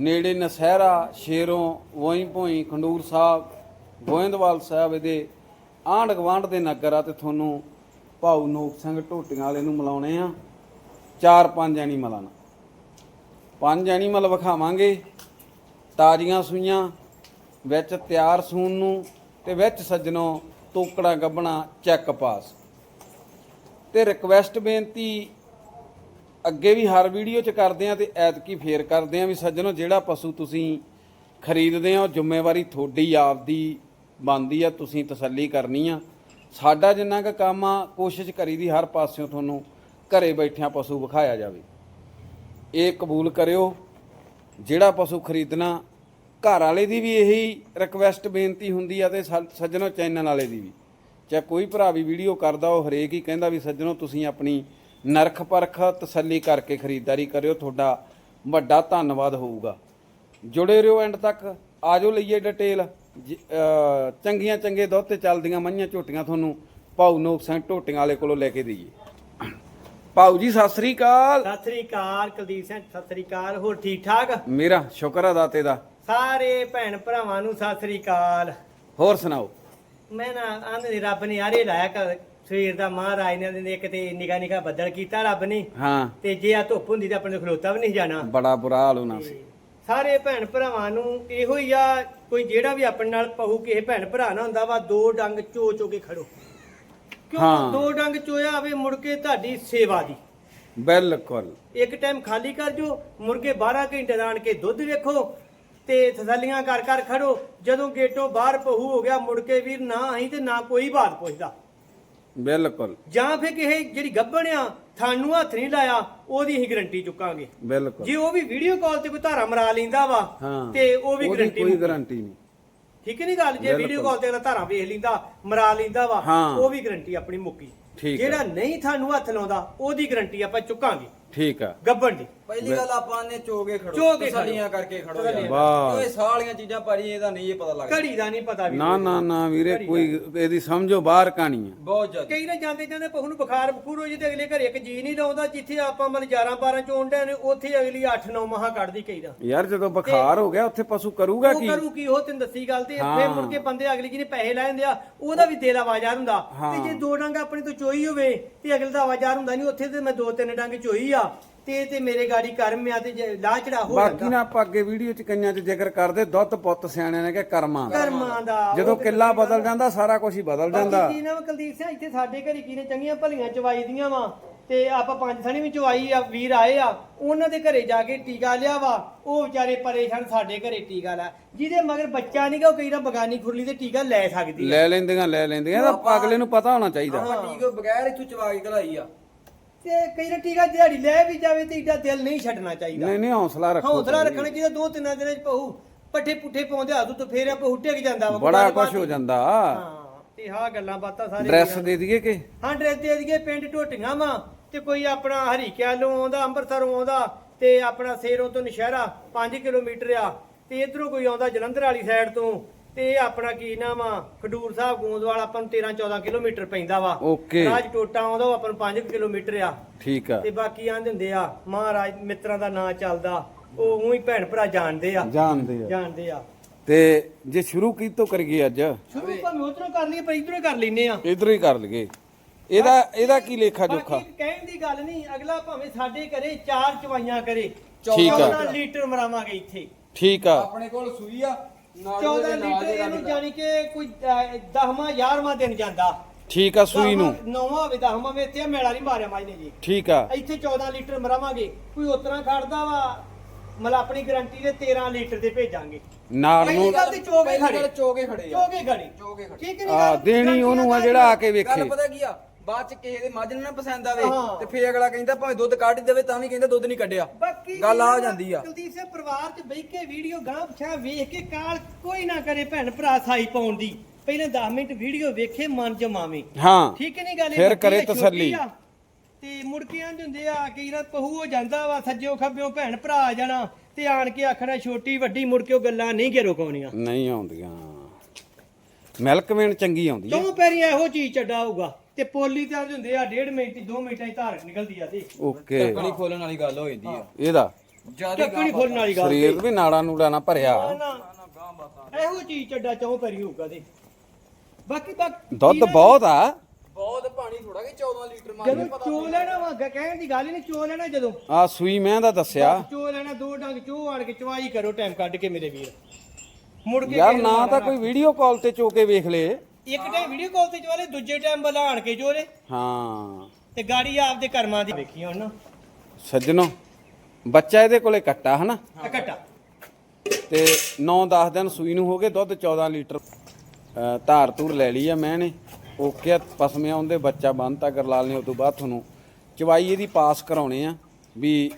ਨੇੜੇ ਨਸਹਿਰਾ, ਸ਼ੇਰੋਂ ਵੋਈ ਭੋਈ ਖੰਡੂਰ ਸਾਹਿਬ, ਗੋਇੰਦਵਾਲ ਸਾਹਿਬ ਇਹਦੇ ਆਂਢ ਗਵਾਂਢ ਦੇ ਨਗਰ ਆ ਤੇ ਤੁਹਾਨੂੰ ਭਾਊ ਨੋਕ ਸਿੰਘ ਢੋਟੀਆਂ ਵਾਲੇ ਨੂੰ ਮਿਲਾਉਣੇ ਆ। ਚਾਰ ਪੰਜ ਐਨੀਮਲਾਂ ਨਾਲ। ਪੰਜ ਐਨੀਮਲ ਵਿਖਾਵਾਂਗੇ। ਤਾਜ਼ੀਆਂ ਸੂਈਆਂ, ਵਿੱਚ ਤਿਆਰ ਸੂਣ ਨੂੰ ਤੇ ਵਿੱਚ ਸੱਜਣੋ ਤੋਕੜਾ ਗੱਬਣਾ ਚੈੱਕ ਪਾਸ। ਤੇ ਰਿਕਵੈਸਟ ਬੇਨਤੀ ਅੱਗੇ ਵੀ ਹਰ ਵੀਡੀਓ 'ਚ ਕਰਦੇ ਆ ਤੇ ਐਤਕੀ ਫੇਰ ਕਰਦੇ ਆ ਵੀ ਸੱਜਣੋ, ਜਿਹੜਾ ਪਸ਼ੂ ਤੁਸੀਂ ਖਰੀਦਦੇ ਆ ਉਹ ਜ਼ਿੰਮੇਵਾਰੀ ਤੁਹਾਡੀ ਆਪਦੀ ਬਣਦੀ ਆ, ਤੁਸੀਂ ਤਸੱਲੀ ਕਰਨੀ ਆ। ਸਾਡਾ ਜਿੰਨਾ ਕੁ ਕੰਮ ਆ, ਕੋਸ਼ਿਸ਼ ਕਰੀਦੀ ਹਰ ਪਾਸਿਓਂ ਤੁਹਾਨੂੰ ਘਰੇ ਬੈਠਿਆਂ ਪਸ਼ੂ ਵਿਖਾਇਆ ਜਾਵੇ। ਇਹ ਕਬੂਲ ਕਰਿਓ, ਜਿਹੜਾ ਪਸ਼ੂ ਖਰੀਦਣਾ, ਘਰ ਵਾਲੇ ਦੀ ਵੀ ਇਹੀ ਰਿਕਵੈਸਟ ਬੇਨਤੀ ਹੁੰਦੀ ਆ ਤੇ ਸਾ- ਸੱਜਣੋ, ਚੈਨਲ ਵਾਲੇ ਦੀ ਵੀ। ਚਾਹੇ ਕੋਈ ਭਰਾ ਵੀ ਵੀਡੀਓ ਕਰਦਾ, ਉਹ ਹਰੇਕ ਹੀ ਕਹਿੰਦਾ ਵੀ ਸੱਜਣੋ, ਤੁਸੀਂ ਆਪਣੀ ਨਰਖ ਪਰਖ ਤਸੱਲੀ ਕਰਕੇ ਖਰੀਦਦਾਰੀ ਕਰਿਓ ਤੁਹਾਡਾ ਵੱਡਾ ਧੰਨਵਾਦ ਹੋਊਗਾ। ਜੁੜੇ ਰਹੋ ਐਂਡ ਤੱਕ ਆਜੋ ਲਈਏ ਡਿਟੇਲ ਚੰਗੀਆਂ ਚੰਗੇ ਦੁੱਧ ਤੇ ਚੱਲਦੀਆਂ ਮੱਝਾਂ ਝੋਟੀਆਂ ਤੁਹਾਨੂੰ ਭਾਊ ਨੋਕ ਸਿੰਘ ਝੋਟੀਆਂ ਵਾਲੇ ਕੋਲੋਂ ਲੈ ਕੇ ਦਈਏ। ਭਾਊ ਜੀ ਸਤਿ ਸ੍ਰੀ ਅਕਾਲ। ਸਤਿ ਸ੍ਰੀ ਅਕਾਲ ਕੁਲਦੀਪ ਸਿੰਘ ਸਤਿ ਸ੍ਰੀ ਅਕਾਲ ਹੋਰ ਠੀਕ ਠਾਕ? ਮੇਰਾ ਸ਼ੁਕਰ ਆ ਦਾਤੇ ਦਾ। ਸਾਰੇ ਭੈਣ ਭਰਾਵਾਂ ਨੂੰ ਸਤਿ ਸ੍ਰੀ ਅਕਾਲ। ਹੋਰ ਸੁਣਾਓ? ਮੈਂ ਨਾ ਆਂਦੇ ਰੱਬ ਨੇ ਆਰੇ ਲਾਇਆ ਕਰ ਸਵੇਰ ਦਾ ਮਹਾਰਾਜ ਨੇ ਦਿਨ ਇੱਕ ਤੇ ਨਿਗਾ ਨਿਗਾ ਬੱਦਲ ਕੀਤਾ ਰੱਬ ਨੇ। ਹਾਂ। ਤੇ ਜੇ ਆ ਧੁੱਪ ਹੁੰਦੀ ਤਾਂ ਆਪਣੇ ਤੋਂ ਖਲੋਤਾ ਵੀ ਨਹੀਂ ਜਾਣਾ। ਬੜਾ ਬੁਰਾ ਹਾਲ ਹੋਣਾ ਸੀ। ਸਾਰੇ ਭੈਣ ਭਰਾਵਾਂ ਨੂੰ ਇਹੋ ਹੀ ਆ ਕੋਈ ਜਿਹੜਾ ਵੀ ਆਪਣੇ ਨਾਲ ਪਹੂ ਕਿਸੇ ਭੈਣ ਭਰਾ ਨਾ ਹੁੰਦਾ ਵਾ ਦੋ ਡੰਗ ਚੋ ਚੋ ਕੇ ਖੜੋ। ਕਿਉਂ। ਦੋ ਡੰਗ ਚੋਇਆ ਹੋਵੇ ਮੁੜ ਕੇ ਤੁਹਾਡੀ ਸੇਵਾ ਦੀ। ਬਿਲਕੁਲ। ਇੱਕ ਟਾਈਮ ਖਾਲੀ ਕਰ ਜੋ ਮੁਰਗੇ 12 ਘੰਟੇ ਦਾ ਆਣ ਕੇ ਦੁੱਧ ਵੇਖੋ ਤੇ ਤਸੱਲੀਆਂ ਕਰ ਕਰ ਖੜੋ। ਜਦੋਂ ਗੇਟੋਂ ਬਾਹਰ ਪਹੂ ਹੋ ਗਿਆ ਮੁੜ ਕੇ ਵੀਰ ਨਾ ਆਈ ਤੇ ਨਾ ਕੋਈ ਬਾਤ ਪੁੱਛਦਾ। ਬਿਲਕੁਲ। ਜਾਂ ਫਿਰ ਕਿਸੇ ਜਿਹੜੀ ਗੱਭਣ ਆ ਤੁਹਾਨੂੰ ਹੱਥ ਨਹੀਂ ਲਾਇਆ ਉਹਦੀ ਅਸੀਂ ਗਰੰਟੀ ਚੁੱਕਾਂਗੇ। ਬਿਲਕੁਲ। ਜੇ ਉਹ ਵੀ ਵੀਡੀਓ ਕਾਲ ਤੇ ਕੋਈ ਧਾਰਾ ਮਰਾ ਲੈਂਦਾ ਵਾ ਹਾਂ ਤੇ ਉਹ ਵੀ ਉਹਦੀ ਗਰੰਟੀ ਕੋਈ ਗਾਰੰਟੀ ਨਹੀਂ। ਠੀਕ ਨਹੀਂ ਗੱਲ? ਜੇ ਬਿਲਕੁਲ। ਵੀਡੀਓ ਕਾਲ ਤੇ ਅਗਲਾ ਧਾਰਾ ਵੇਖ ਲੈਂਦਾ ਮਰਾ ਲੈਂਦਾ ਵਾ ਹਾਂ। ਉਹ ਵੀ ਗਰੰਟੀ ਆਪਣੀ ਮੁੱਕੀ। ਠੀਕ। ਜਿਹੜਾ ਨਹੀਂ ਤੁਹਾਨੂੰ ਹੱਥ ਲਾਉਂਦਾ ਉਹਦੀ ਗਰੰਟੀ ਆਪਾਂ ਚੁੱਕਾਂਗੇ। ਠੀਕ ਆ। ਗੱਭਣ ਦੀ ਪਹਿਲੀ ਗੱਲ ਆਪਾਂ ਨੇ ਚੋਗੇ ਖੜੋ। ਚੋਗੇ ਖੜੋ। ਤਸੱਲੀਆਂ ਕਰਕੇ ਖੜੋ ਤਸੱਲੀਆਂ। ਵਾਹ। ਓਏ ਸਾਲੀਆਂ ਚੀਜ਼ਾਂ ਭਾਜੀ ਇਹਦਾ ਨਹੀਂ ਇਹ ਪਤਾ ਲੱਗਦਾ। ਘੜੀ ਦਾ ਨਹੀਂ ਪਤਾ ਵੀ। ਨਾ ਨਾ ਨਾ ਵੀਰੇ ਕੋਈ ਇਹਦੀ ਸਮਝੋ ਬਾਹਰ ਕਹਾਣੀ ਆ। ਬਹੁਤ ਜ਼ਿਆਦਾ। ਕਈ ਨਾ ਜਾਂਦੇ ਜਾਂਦੇ ਪਹੂ ਨੂੰ ਬੁਖਾਰ ਬਖੂਰ ਹੋ ਜੇ ਤੇ ਅਗਲੇ ਘਰੇ ਇੱਕ ਜੀ ਨਹੀਂ ਲਾਉਂਦਾ ਜਿੱਥੇ ਆਪਾਂ ਮਤਲਬ 11 12 ਚੋਂ ਡਿਆ ਨੇ ਉੱਥੇ ਅਗਲੀ 8 9 ਮਹਾ ਕੱਢਦੀ ਕਈ ਦਾ। ਯਾਰ ਜਦੋਂ ਬੁਖਾਰ ਹੋ ਗਿਆ ਉੱਥੇ ਪਸ਼ੂ ਕਰੂਗਾ ਉਹ ਕੀ? ਕਰੂ ਕੀ ਉਹ ਤੈਨੂੰ ਦੱਸੀ ਗੱਲ ਤੇ ਹਾਂ। ਫੇਰ ਮੁੜ ਕੇ ਬੰਦੇ ਅਗਲੀ ਜਿਹਨੇ ਪੈਸੇ ਲੈ ਜਾਂਦੇ ਆ ਉਹਦਾ ਵੀ ਦਿਲ ਆਵਾਜ਼ਾਰ ਹੁੰਦਾ ਹਾਂ। ਤੇ ਜੇ ਦੋ ਡੰਗ ਆਪਣੇ ਤੋਂ ਚੋਈ ਹੋਵੇ ਤੇ ਅਗਲੇ ਦਾ ਆਵਾਜ਼ਾਰ ਹੁੰਦਾ ਨਹੀਂ ਉੱਥੇ ਤੇ ਮੈਂ ਦੋ ਤਿੰਨ ਡੰਗ ਚੋਈ ਆ। ਤੇ ਤੇ ਮੇਰੇ ਗਾੜੀ ਕਰਮ ਆ ਤੇ ਜੇ ਲਾਹ ਚੜਾ ਹੋ ਬਾਕੀ ਨਾ ਆਪਾਂ ਅੱਗੇ ਵੀਡੀਓ ਚ ਕਈਆਂ ਚ ਜ਼ਿਕਰ ਕਰਦੇ ਦੁੱਧ ਪੁੱਤ ਸਿਆਣਿਆਂ ਨੇ ਕਿ ਕਰਮਾਂ ਦਾ। ਕਰਮਾਂ ਦਾ ਜਦੋਂ ਤੇ ਕਿੱਲਾ ਬਦਲ ਜਾਂਦਾ ਸਾਰਾ ਕੁਝ ਹੀ ਬਦਲ ਜਾਂਦਾ। ਕੀ ਨਾ ਕੁਲਦੀਪ ਸਿੰਘ ਇੱਥੇ ਸਾਡੇ ਘਰੇ ਕੀ ਨੇ ਚੰਗੀਆਂ ਭਲੀਆਂ ਚਵਾਈ ਦੀਆਂ ਵਾ ਤੇ ਆਪਾਂ ਪੰਜ ਥਣੀ ਵੀ ਚਵਾਈ ਆ ਵੀਰ ਆਏ ਆ ਉਹਨਾਂ ਦੇ ਘਰੇ ਜਾ ਕੇ ਟੀਕਾ ਲਿਆ ਵਾ ਉਹ ਵਿਚਾਰੇ ਪਰੇਸ਼ਾਨ ਸਾਡੇ ਘਰੇ ਟੀਕਾ ਲਾ। ਜਿਹਦੇ ਮਗਰ ਬੱਚਾ ਨਹੀਂਗਾ ਉਹ ਕਈ ਨਾ ਬਗਾਨੀ ਖੁਰਲੀ ਤੇ ਟੀਕਾ ਲੈ ਸਕਦੀ ਆ। ਲੈ ਲੈਂਦੀਆਂ ਲੈ ਲੈਂਦੀਆਂ ਇਹਦਾ ਅਗਲੇ ਨੂੰ ਪਤਾ ਹੋਣਾ ਚਾਹੀਦਾ। ਆਪਾਂ ਟੀਕੋ ਬਗੈਰ ਇੱਥੋਂ ਚਵਾ ਕੇ ਘਲਾਈ ਆ। ਤੇ ਕਈ ਨਾ ਟੀਕਾ ਦਿਹਾੜੀ ਲੈ ਵੀ ਜਾਵੇ ਤੇ ਏਡਾ ਦਿਲ ਨਹੀਂ ਛੱਡਣਾ ਚਾਹੀਦਾ। ਨਹੀਂ ਨਹੀਂ ਹੌਸਲਾ ਰੱਖੋ ਹੌਸਲਾ ਰੱਖਣਾ ਚਾਹੀਦਾ ਦੋ ਤਿੰਨ ਦਿਨਾਂ ਚ ਪਹੂ ਪੱਠੇ ਪੁੱਠੇ ਪਾਉਂਦੇ ਹੱਥ ਤੋਂ ਫੇਰ ਪਹੂ ਟਿਕ ਜਾਂਦਾ ਵਾ ਬੜਾ ਕੁਝ ਹੋ ਜਾਂਦਾ। ਹਾਂ ਤੇ ਹਾਂ ਗੱਲਾਂ ਬਾਤਾਂ ਸਾਰੇ ਡਰੈਸ ਦੇ ਦਈਏ ਕਿ? ਹਾਂ ਡਰੈਸ ਦੇ ਦਈਏ ਪਿੰਡ ਢੋਟੀਆਂ ਵਾ ਤੇ ਕੋਈ ਆਪਣਾ ਹਰੀਕਿਆਲੋਂ ਆਉਂਦਾ ਅੰਮ੍ਰਿਤਸਰੋਂ ਆਉਂਦਾ ਤੇ ਆਪਣਾ ਸੇਰੋਂ ਤੋਂ ਨਸ਼ਹਿਰਾ 5 ਕਿਲੋਮੀਟਰ ਆ ਤੇ ਇਧਰੋਂ ਕੋਈ ਆਉਂਦਾ ਜਲੰਧਰ ਵਾਲੀ ਸਾਈਡ ਤੋਂ ਤੇ ਇਹ ਆਪਣਾ ਕੀ ਨਾਮ ਆ? ਖਡੂਰ ਸਾਹਿਬ ਗੋਂਦਵਾਲ ਆਪਾਂ ਨੂੰ 13 14 ਕਿਲੋਮੀਟਰ ਪੈਂਦਾ ਵਾ। ਓਕੇ। ਰਾਜ ਟੋਟਾ ਆਉਂਦਾ ਉਹ ਆਪਾਂ ਨੂੰ 5 ਕਿਲੋਮੀਟਰ ਆ। ਠੀਕ ਆ। ਤੇ ਬਾਕੀ ਆਂਦੇ ਹੁੰਦੇ ਆ ਮਹਾਰਾਜ ਮਿੱਤਰਾਂ ਦਾ ਨਾਂ ਚੱਲਦਾ ਉਹ ਉਹੀ ਭੈਣ ਭਰਾ ਜਾਣਦੇ ਆ। ਜਾਣਦੇ ਆ। ਜਾਣਦੇ ਆ। ਤੇ ਜੇ ਸ਼ੁਰੂ ਕੀਤੋਂ ਕਰੀਏ ਅੱਜ? ਸ਼ੁਰੂ ਭਾਵੇਂ ਉਧਰੋਂ ਕਰ ਲਈਏ ਪਰ ਇਧਰੋਂ ਕਰ ਲੈਨੇ ਆ। ਇਧਰੋਂ ਹੀ ਕਰ ਲਈਏ। ਇਹਦਾ ਇਹਦਾ ਕੀ ਲੇਖਾ ਜੋਖਾ? ਬਾਕੀ ਕਹਿਣ ਦੀ ਗੱਲ ਨਹੀਂ ਅਗਲਾ ਭਾਵੇਂ ਸਾਡੇ ਘਰੇ ਚਾਰ ਚਵਾਈਆਂ ਕਰੇ ਠੀਕ ਆ। 14 ਲੀਟਰ ਮਰਾਵਾਂਗੇ ਇੱਥੇ। ਠੀਕ ਆ। ਆਪਣੇ ਕੋਲ ਸੂਈ ਆ ਨਾਲ 14 ਉਹਦੇ ਨਾਲ ਲੀਟਰ ਦੇ ਇਹਨੂੰ ਜਾਨੀ ਕਿ ਕੋਈ 10ਵਾਂ 11ਵਾਂ ਦਿਨ ਜਾਂਦਾ। ਠੀਕ ਆ ਸੂਈ ਨੂੰ। ਨੌਵਾਂ ਹੋਵੇ 10ਵਾਂ ਵੇ ਇੱਥੇ ਮੇਲਾ ਨਹੀਂ ਮਾਰਿਆ ਮਾਈ ਨੇ ਜੀ। ਠੀਕ ਆ। ਇੱਥੇ 14 ਲੀਟਰ ਮਰਾਵਾਂਗੇ। ਕੋਈ ਉਤਰਾ ਖੜਦਾ ਵਾ ਮਤਲਬ ਆਪਣੀ ਗਾਰੰਟੀ ਦੇ 13 ਲੀਟਰ ਦੇ ਭੇਜਾਂਗੇ। ਨਾਲ ਨੂੰ ਗੱਲ ਤੇ ਚੋਗੇ ਪਹਿਲੀ ਖੜੇ। ਗੱਲ ਚੋਗੇ ਖੜੇ ਆ। ਚੋਗੇ ਖੜੇ। ਚੋਗੇ ਖੜੇ। ਠੀਕ ਨਹੀਂ ਆ ਦੇਣੀ ਉਹਨੂੰ ਆ ਜਿਹੜਾ ਆ। ਕੇ ਗੱਲ ਵੇਖੇ ਪਤਾ ਕੀ ਆ? ਬਾਅਦ ਚ ਕਿਸੇ ਦੇ ਮੱਝ ਨੂੰ ਨਾ ਪਸੰਦ ਆਵੇ ਹਾਂ। ਤੇ ਫੇਰ ਅਗਲਾ ਕਹਿੰਦਾ ਭਾਵੇਂ ਦੁੱਧ ਕੱਢ ਹੀ ਦੇਵੇ ਤਾਂ ਵੀ ਕਹਿੰਦਾ ਦੁੱਧ ਨਹੀਂ ਕੱਢਿਆ। ਬਾਕੀ ਗੱਲ ਆ ਜਾਂਦੀ ਆ। ਕੁਲਦੀਪ ਸਿੰਘ ਪਰਿਵਾਰ 'ਚ ਬਹਿ ਕੇ ਵੀਡੀਓ ਗਾਂ ਪਿਛਾਂ ਵੇਖ ਕੇ ਕਾਲ ਕੋਈ ਨਾ ਕਰੇ ਭੈਣ ਭਰਾ ਸਾਈ ਪਾਉਣ ਦੀ। ਪਹਿਲੇ 10 ਮਿੰਟ ਵੀਡੀਓ ਵੇਖੇ ਮਨ ਜਮਾਵੇ। ਹਾਂ। ਠੀਕ ਨਹੀਂ ਗੱਲ? ਇਹ ਫਿਰ ਵੱਡੀ ਕਰੇ ਆ, ਛੋਟੀ ਤਸੱਲੀ। ਆ। ਤੇ ਮੁੜ ਕੇ ਆਂਦੇ ਹੁੰਦੇ ਆ ਕਈ ਰਾਤ ਪਹੂ ਹੋ ਜਾਂਦਾ ਵਾ ਸੱਜਿਓ ਖੱਬਿਓ ਭੈਣ ਭਰਾ ਆ ਜਾਣਾ। ਤੇ ਆਣ ਕੇ ਆਖਣਾ ਛੋਟੀ ਵੱਡੀ ਮੁੜ ਕੇ ਉਹ ਗੱਲਾਂ ਨਹੀਂ ਘੇਰੋ ਕਾਉਣੀਆਂ ਨਹੀਂ ਆਉਂਦੀਆਂ। ਮਿਲਕ ਵੇਣ ਚੰਗੀ ਆਉਂਦੀ ਹੈ ਦੋ ਪੈਰੀ ਇਹੋ ਚੀਜ਼ ਚੱਡਾ ਹੋਊਗਾ ਤੇ ਪੋਲੀ ਤੇ ਆਂਦੇ ਹੁੰਦੇ ਆ ਡੇਢ ਮਿੰਟ 2 ਮਿੰਟਾਂ 'ਚ ਧਾਰ ਨਿਕਲਦੀ ਆ ਤੇ। ਓਕੇ। ਢੱਕਣੀ ਖੋਲਣ ਵਾਲੀ ਗੱਲ ਹੋ ਜਾਂਦੀ ਆ। ਇਹਦਾ? ਜ਼ਿਆਦਾ ਟੱਕਣੀ ਖੋਲਣ ਵਾਲੀ ਗੱਲ ਸਰੀਰ ਵੀ ਨਾੜਾ ਨੂੜਾ ਨਾ ਭਰਿਆ। ਨਾ, ਨਾ, ਇਹੋ ਚੀਜ਼ ਚੱਡਾ ਚੌ ਪੈਰੀ ਹੋਊਗਾ ਤੇ। ਬਾਕੀ ਬਾਕੀ ਦੁੱਧ ਬਹੁਤ ਆ। ਬਹੁਤ ਪਾਣੀ ਥੋੜਾ ਕਿ 14 ਲੀਟਰ ਜਦੋਂ ਚੋ ਲੈਣਾ ਵਾ ਗ- ਕਹਿਣ ਦੀ ਗੱਲ ਹੀ ਨਹੀਂ ਚੋ ਲੈਣਾ ਜਦੋਂ। ਆ ਸੂਈ ਮੈਂ ਦਾ ਦੱਸਿਆ। ਚੋ ਲੈਣਾ ਦੋ ਡੰਗ ਚੋ ਆਣ ਕੇ ਚਵਾਈ ਕਰੋ ਟਾਈਮ ਕੱਢ ਕੇ ਮੇਰੇ ਵੀਰ। ਮੁੜ ਕੇ ਯਾਰ ਨੂੰ ਤਾਂ। ਕੋਈ ਵੀਡੀਓ ਕਾਲ ਤੇ ਚੋ ਕੇ ਵੇਖ ਲੇ। ਇੱਕ ਟਾਈਮ ਵੀਡੀਓ ਕਾਲ ਤੇ ਚਵਾਲੇ ਦੂਜੇ ਟਾਈਮ ਬਲਾਣ ਕੇ ਜੋਰੇ ਹਾਂ। ਤੇ ਗਾੜੀ ਆਪਦੇ ਕਰਮਾਂ ਦੀ ਵੇਖੀ ਹੁਣ ਨਾ। ਸੱਜਣੋ ਬੱਚਾ ਇਹਦੇ ਕੋਲੇ ਕੱਟਾ ਹਨਾ? ਇਕੱਠਾ ਤੇ 9-10 ਦਿਨ ਸੂਈ ਨੂੰ ਹੋ ਗਏ ਦੁੱਧ 14 ਲੀਟਰ ਅ, ਧਾਰ ਧੂਰ ਲੈ ਲਈ ਆ ਮੈਂ ਨੇ ਓਕੇ ਆ, ਪਸਮਿਆਂ ਉਹਦੇ ਬੱਚਾ ਬੰਨਤਾ ਗਰਲਾਲ ਨੇ ਉਸ ਤੋਂ ਬਾਅਦ ਤੁਹਾਨੂੰ ਚਵਾਈ ਇਹਦੀ ਪਾਸ ਕਰਾਉਣੇ ਆ ਵੀ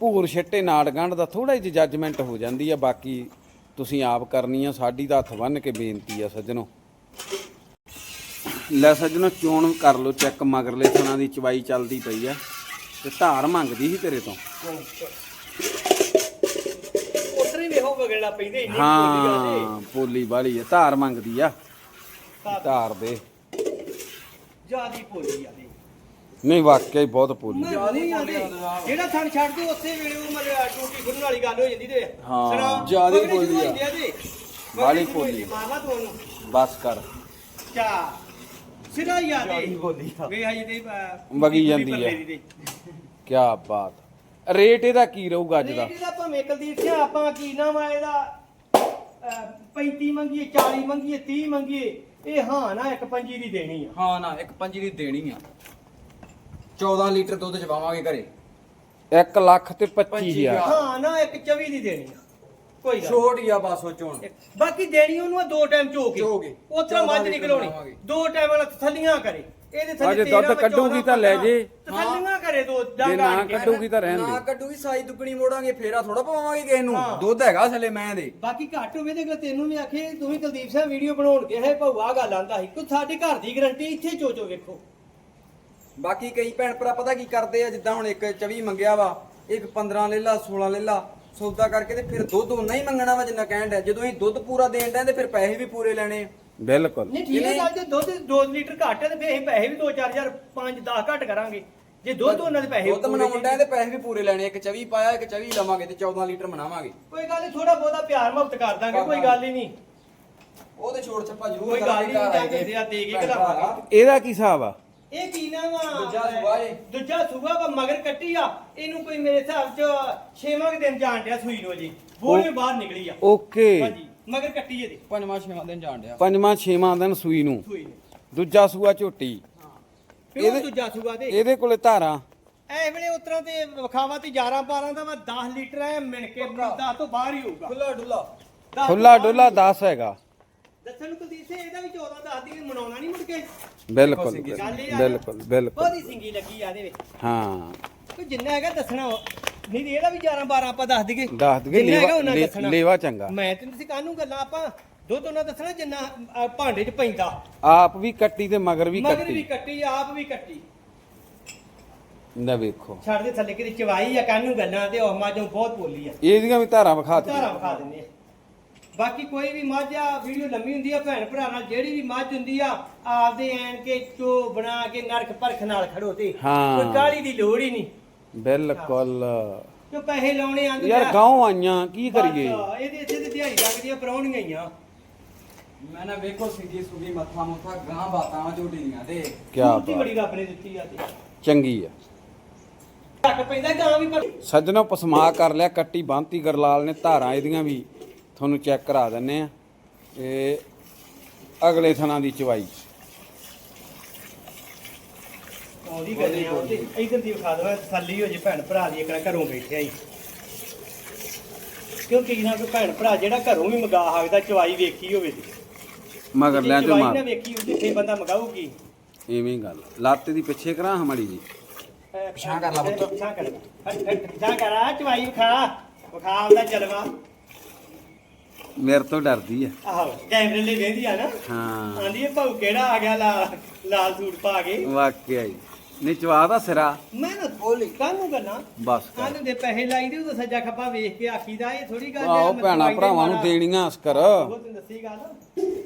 ਭੂਰ ਛੱਟੇ ਨਾੜ ਗੰਢ ਦਾ ਥੋੜਾ ਜਿਹਾ ਜੱਜਮੈਂਟ ਹੋ ਜਾਂਦੀ ਆ ਬਾਕੀ ਤੁਸੀਂ ਆਪ ਕਰਨੀ ਆ ਸਾਡੀ ਤਾਂ ਹੱਥ ਬੰਨ ਕੇ ਬੇਨਤੀ ਆ ਸੱਜਣੋ। ਲੈ ਸੱਜਣੋ ਚੋਣ ਕਰ ਲਓ ਚੈੱਕ ਮਗਰਲੇ ਥਣਾ ਦੀ ਚਵਾਈ ਚੱਲਦੀ ਪਈ ਆ ਤੇ ਧਾਰ ਮੰਗਦੀ ਸੀ ਤੇਰੇ ਤੋਂ। ਉਤਰੇ ਵੇਖੋ ਵਗੜਾ ਪੈਂਦੇ ਇੰਨੀ ਆ ਹਾਂ ਪੋਲੀ ਵਾਲੀ। ਹੈ ਧਾਰ ਮੰਗਦੀ ਆ। ਧਾਰ। ਦੇ। ਜਿਆਦੀ ਬੋਲੀ ਆ ਨਹੀਂ ਵਾਕਿਆ ਹੀ ਬਹੁਤ ਪੋਲੀ ਆ। ਜਿਹੜਾ ਥਣ ਛੱਡ ਦੋ ਉੱਥੇ ਵੇਲੇ ਉਹ ਮਰਿਆ ਟੂਟੀ ਖੁੱਲਣ ਵਾਲੀ ਗੱਲ ਹੋ ਜਾਂਦੀ ਤੇ। ਹਾਂ, ਜ਼ਿਆਦੀ ਹੋ ਆ। ਆ ਵਾਲੀ ਹੋ ਉਹਨੂੰ। ਬਸ ਕਰ। ਚਾ ਸਿਰਾ ਬੋਲੀ ਆ। ਵੇ ਹਜੇ ਤੇ ਅਹ, ਵਗੀ ਜਾਂਦੀ ਆ। ਦੀ ਤੇ। ਕੀ ਬਾਤ। ਰੇਟ ਇਹਦਾ ਕੀ ਰਹੂਗਾ ਅੱਜ ਦਾ? ਰੇਟ ਇਹਦਾ ਭਾਵੇਂ ਕੁਲਦੀਪ ਸਿੰਘ ਆਪਾਂ ਕੀ ਨਾਮ ਆ ਇਹਦਾ? ਅਹ, 35 ਮੰਗੀਏ 40 ਮੰਗੀਏ 30 ਮੰਗੀਏ ਇਹ ਹਾਂ ਨਾ ਇੱਕ ਪੰਜੀ ਦੀ ਦੇਣੀ ਆ। ਹਾਂ ਨਾ ਇੱਕ ਪੰਜੀ ਦੀ ਦੇਣੀ ਆ। 14 ਲੀਟਰ ਦੁੱਧ ਚਵਾਵਾਂਗੇ ਘਰੇ। 1 ਲੱਖ ਤੇ 25000 ਹਾਂ ਨਾ ਇੱਕ 24 ਦੀ ਦੇਣੀ ਆ। ਕੋਈ ਗੱਲ ਛੋਟ ਹੀ ਆ ਬਸ ਉਹ ਚੋਣ। ਬਾਕੀ ਦੇਣੀ ਉਹਨੂੰ ਆ ਦੋ ਟਾਈਮ ਚੋ ਕੇ ਕੇ। ਉਤਰਾ ਮੱਝ ਲਿਆਵਾਂਗੇ। ਦੋ ਟਾਈਮ ਵਾਲਾ ਥੱਲੀਆਂ ਕਰੇ ਇਹਦੇ ਥੱਲੇ ਅਜੇ ਦੁੱਧ 13 ਕੱਢੂਗੀ ਤਾਂ ਲੈ ਜੇ। ਥੱਲੀਆਂ ਕਰੇ ਦੋ ਜੇ ਡੰਗ ਨਾ ਆਣ ਕੇ। ਕੱਢੂਗੀ ਤਾਂ ਰਹਿਣ ਨਾ ਦੇ ਕੱਢੂਗੀ ਸਾਈ ਦੁੱਗਣੀ ਮੋੜਾਂਗੇ ਫੇਰਾ ਥੋੜਾ ਪਵਾਵਾਂਗੇ ਕਿਸੇ ਨੂੰ ਹਾਂ। ਦੁੱਧ ਹੈਗਾ ਥੱਲੇ ਮੈਂ ਦੇ ਬਾਕੀ ਘੱਟ ਹੋਵੇ ਤੇ ਅਗਲਾ ਤੈਨੂੰ ਵੀ ਆਖੇ ਤੂੰ ਵੀ ਕੁਲਦੀਪ ਸਿੰਘ ਵੀਡੀਓ ਬਣਾਉਣ ਕੇ ਹੈ ਭਾਊ ਗੱਲ ਆਂਦਾ ਸੀ ਕੋਈ ਸਾਡੇ ਘਰ ਦੀ ਗਰੰਟੀ ਇੱਥੇ ਚੋ ਚੋ ਵੇਖੋ ਬਾਕੀ ਕਈ ਭੈਣ ਭਰਾ ਪਤਾ ਕੀ ਕਰਦੇ ਆ ਜਿੱਦਾਂ ਹੁਣ ਇੱਕ 24 ਮੰਗਿਆ ਵਾ ਇੱਕ 15 ਲੈ ਲਾ 16 ਲੈ ਲਾ ਸੌਦਾ ਕਰਕੇ ਤੇ ਫਿਰ ਦੁੱਧ ਉਨਾ ਹੀ ਮੰਗਣਾ ਵਾ ਜਿੰਨਾ ਕਹਿਣ ਡਿਆ। ਜਦੋਂ ਅਸੀਂ ਦੁੱਧ ਪੂਰਾ ਦੇਣ ਡਿਆ ਤੇ ਫਿਰ ਪੈਸੇ ਵੀ ਪੂਰੇ ਲੈਣੇ। ਆ। ਬਿਲਕੁਲ। ਨਹੀਂ ਠੀਕ ਹੈ ਜੇ ਦੁੱਧ 2 ਲੀਟਰ ਘੱਟ ਹੈ ਤੇ ਫੇਰ ਅਸੀਂ ਪੈਸੇ ਵੀ 2-4000 5 10 ਘੱਟ ਕਰਾਂਗੇ। ਜੇ ਦੁੱਧ ਉਹਨਾਂ ਦੇ ਪੈਸੇ ਦੁੱਧ ਪੂਰੇ ਮਨਾਉਣ ਡਿਆ ਤੇ ਪੈਸੇ ਵੀ ਪੂਰੇ ਲੈਣੇ ਇੱਕ 24 ਪਾਇਆ ਇੱਕ 24 ਲਵਾਂਗੇ ਤੇ 14 ਲੀਟਰ ਮਨਾਵਾਂਗੇ। ਕੋਈ ਗੱਲ ਨਹੀਂ ਥੋੜਾ ਬਹੁਤਾ ਪਿਆਰ ਮੁਹੱਬਤ ਕਰ ਦਾਂਗੇ ਕੋਈ ਗੱਲ ਹੀ ਨਹੀਂ। ਉਹ ਤੇ ਛੋੜ ਛੱਪਾ ਜ਼ਰੂਰ ਕੋਈ ਗੱਲ ਨਹੀਂ ਜਾਂਦੇ ਦੇ ਆ ਦੇ ਕੇ ਭੈਣ ਭਰਾ। ਇਹਦਾ ਕੀ ਹਿਸਾਬ ਆ? ਇਹ ਕੀ ਨਾਮ ਆ? ਦੂਜਾ ਸੂਆ ਏ। ਦੂਜਾ ਸੂਆ ਵਾ ਮਗਰ ਕੱਟੀ ਆ। ਇਹਨੂੰ ਕੋਈ ਮੇਰੇ ਹਿਸਾਬ ਚ 6ਵਾਂ ਦਿਨ ਜਾਣ ਡਿਆ ਸੂਈ ਨੂੰ ਜੀ ਬੋਲੇ ਬਾਹਰ ਨਿਕਲੀ ਆ। ਓਕੇ। ਹਾਂਜੀ ਮਗਰ ਕੱਟੀ ਇਹਦੀ। ਪੰਜਵਾਂ ਛੇਵਾਂ ਦਿਨ ਜਾਣ ਡਿਆ। ਪੰਜਵਾਂ ਛੇਵਾਂ ਦਿਨ ਸੂਈ ਨੂੰ। ਸੂਈ ਨੂੰ। ਦੂਜਾ ਸੂਆ ਝੋਟੀ। ਇਹਦੇ- ਦੂਜਾ ਸੂਆ ਤੇ ਇਹਦੇ ਕੋਲੇ ਧਾਰਾਂ। ਐ ਵੇਲੇ ਉਤਰਾਂ ਤੇ ਵਿਖਾਵਾ ਤੇ 11 12 ਦਾ ਵਾ 10 ਲੀਟਰ ਐ ਮਿਣ ਕੇ 10 ਤੋਂ ਬਾਹਰ ਹੀ ਹੋਊਗਾ। ਖੁੱਲਾ ਡੁੱਲਾ। 10 ਤੋਂ ਖੁੱਲਾ ਡੁੱਲਾ ਹੀ 10 ਹੈਗਾ। ਦੱਸਣ ਨੂੰ ਕੁਲਦੀਪ ਸਿੰਘ ਇਹਦਾ ਵੀ 14 ਦੱਸਦੀ ਵੀ ਮਨਾਉਣਾ ਨਹੀਂ ਮੁੜ ਕੇ। ਬਿਲਕੁਲ ਬਿਲਕੁਲ ਬਿਲਕੁਲ ਬਹੁਤੀ ਸਿੰਗੀ ਲੱਗੀ ਆ ਇਹਦੇ ਵਿੱਚ। ਹਾਂ। ਕੋਈ ਜਿੰਨਾ ਹੈਗਾ ਦੱਸਣਾ। ਨਹੀਂ ਤੇ ਇਹਦਾ ਵੀ 11 12 ਆਪਾਂ ਦੱਸ ਦਈਏ। ਦੱਸ ਦਈਏ, ਜਿੰਨਾ ਹੈਗਾ ਲੇਵਾ- ਉਹਨਾਂ ਦੱਸਣਾ। ਲੇਵਾ ਚੰਗਾ। ਮੈਂ ਤੈਨੂੰ ਸੀ ਕਾਹਨੂੰ ਗੱਲਾਂ ਆਪਾਂ ਦੁੱਧ ਉਹਨਾਂ ਦੱਸਣਾ ਜਿੰਨਾ ਅ, ਭਾਂਡੇ 'ਚ ਪੈਂਦਾ। ਆਪ ਵੀ ਕੱਟੀ ਤੇ ਮਗਰ ਵੀ ਮਗਰ ਵੀ ਕੱਟੀ ਕੱਟੀ ਆਪ ਵੀ ਕੱਟੀ। ਨਾ ਵੇਖੋ। ਛੱਡ ਦੇ ਥੱਲੇ ਕਿਤੇ ਚਵਾਈ ਆ ਕਾਹਨੂੰ ਗੱਲਾਂ ਤੇ ਉਹ ਮਾਜੋਂ ਬਹੁਤ ਬੋਲੀ ਆ। ਇਹਦੀਆਂ ਵੀ ਧਾਰਾਂ ਵਿਖਾ ਧਾਰਾ ਦਿੱਤੀਆਂ ਵਿਖਾ ਦਿੰਦੇ ਆ। ਬਾਕੀ ਕੋਈ ਵੀ ਮੱਝ ਆ ਵੀਡੀਓ ਲੰਮੀ ਹੁੰਦੀ ਆ ਭੈਣ ਭਰਾ ਨਾਲ ਜਿਹੜੀ ਵੀ ਮੱਝ ਹੁੰਦੀ ਆ ਆਪਦੇ ਐਨ ਕੇ ਚੋ ਬਣਾ ਕੇ ਨਰਕ ਪਰਖ ਨਾਲ ਖੜੋ ਤੇ। ਹਾਂ। ਕੋਈ ਕਾਲੀ ਦੀ ਲੋੜ ਹੀ ਨਹੀਂ। ਬਿਲਕੁਲ। ਜੋ ਪੈਸੇ ਲਾਉਣੇ ਆਂਦੇ ਯਾਰ ਗਾਉਂ ਆਈਆਂ ਕੀ ਕਰੀਏ? ਇਹਦੇ ਇੱਥੇ ਤੇ ਦਿਹਾੜੀ ਲੱਗਦੀਆਂ ਪਰੌਣੀਆਂ ਹੀ ਆ। ਮੈਂ ਨਾ ਵੇਖੋ ਸਿੱਧੀ ਸੁਗੀ ਮੱਥਾ ਮੁੱਥਾ ਗਾਂ ਬਾਤਾਂ ਝੋਟੀ ਦੀਆਂ ਤੇ। ਕੀ ਸੂਰਤ ਹੀ ਬਾਤ ਬੜੀ ਰੱਬ ਨੇ ਦਿੱਤੀ ਆ ਤੇ। ਚੰਗੀ ਆ। ਘੱਟ ਪੈਂਦਾ ਗਾਂ ਵੀ ਪਰ ਸੱਜਣੋ ਪਸਮਾ ਕਰ ਲਿਆ ਕੱਟੀ ਬੰਤੀ ਗਰਲਾਲ ਨੇ ਧਾਰਾਂ ਇਹਦੀਆਂ ਵੀ। ਤੁਹਾਨੂੰ ਚੈੱਕ ਕਰਾ ਦਿੰਨੇ ਆ ਇਹ ਅਗਲੇ ਥਣਾ ਦੀ ਚਵਾਈ। ਆਉਂਦੀ ਗੱਲੇ ਆ ਤੇ ਇਧਰ ਦੀ ਵਿਖਾ ਦਵਾਂ ਤਸੱਲੀ ਹੋ ਜੇ ਭੈਣ ਭਰਾ ਦੀ ਇੱਕ ਘਰੋਂ ਬੈਠਿਆ ਹੀ ਕਿਉਂਕਿ ਇਹਨਾਂ ਕੋ ਭੈਣ ਭਰਾ ਜਿਹੜਾ ਘਰੋਂ ਵੀ ਮਗਾ ਸਕਦਾ ਚਵਾਈ ਵੇਖੀ ਹੋਵੇ ਤੇ। ਮਗਰ ਲਿਆ ਤੇ ਚਵਾਈ ਨਾ ਮਾਰ ਵੇਖੀ ਹੋਵੇ ਜਿੱਥੇ ਬੰਦਾ ਮਗਾਊਗੀ। ਐਵੇਂ ਹੀ ਗੱਲ। ਲੱਤ ਦੀ ਪਿੱਛੇ ਕਰਾਂ ਹਮਾਰੀ ਜੀ। ਪਿਛਾਂ ਕਰ ਲਾ ਪੁੱਤ। ਪਿਛਾਂ ਕਰ ਪਿਛਾਂ ਕਰ। ਆ ਚਵਾਈ ਵਿਖਾ। ਵਿਖਾ ਉਹਦਾ ਜਲਵਾ। ਮੇਰੇ ਤੋਂ ਡਰਦੀ ਆ। ਆਹੋ ਕੈਮਰੇ ਲਈ ਵੇਂਦੀ ਆ ਨਾ। ਹਾਂ। ਆਂਦੀ ਇਹ ਭਾਉ ਕਿਹੜਾ ਆ ਗਿਆ ਲਾਲ ਲਾਲ ਸੂਟ ਪਾ ਕੇ? ਵਾਕਿਆ ਹੀ। ਨਿਚਵਾ ਦਾ ਸਿਰਾ। ਮੈਂ ਨਾ ਬੋਲੀ ਕਾਹਨੂੰ ਕਰਨਾ ਬਸ ਕਰ। ਕਾਹਨੂੰ ਦੇ ਪੈਸੇ ਲਾਈਦੇ ਉਹ ਸੱਜਾ ਖੱਪਾ ਵੇਖ ਕੇ ਆਖੀਦਾ ਇਹ ਥੋੜੀ ਗੱਲ ਆਓ ਮੈਂ ਭੈਣਾ ਦੇ ਭਰਾਵਾਂ ਨੂੰ ਮਾਰਾ। ਦੇਣੀਆਂ ਅਸਕਰ ਉਹ ਤੈਨੂੰ ਦੱਸੀ ਗੱਲ।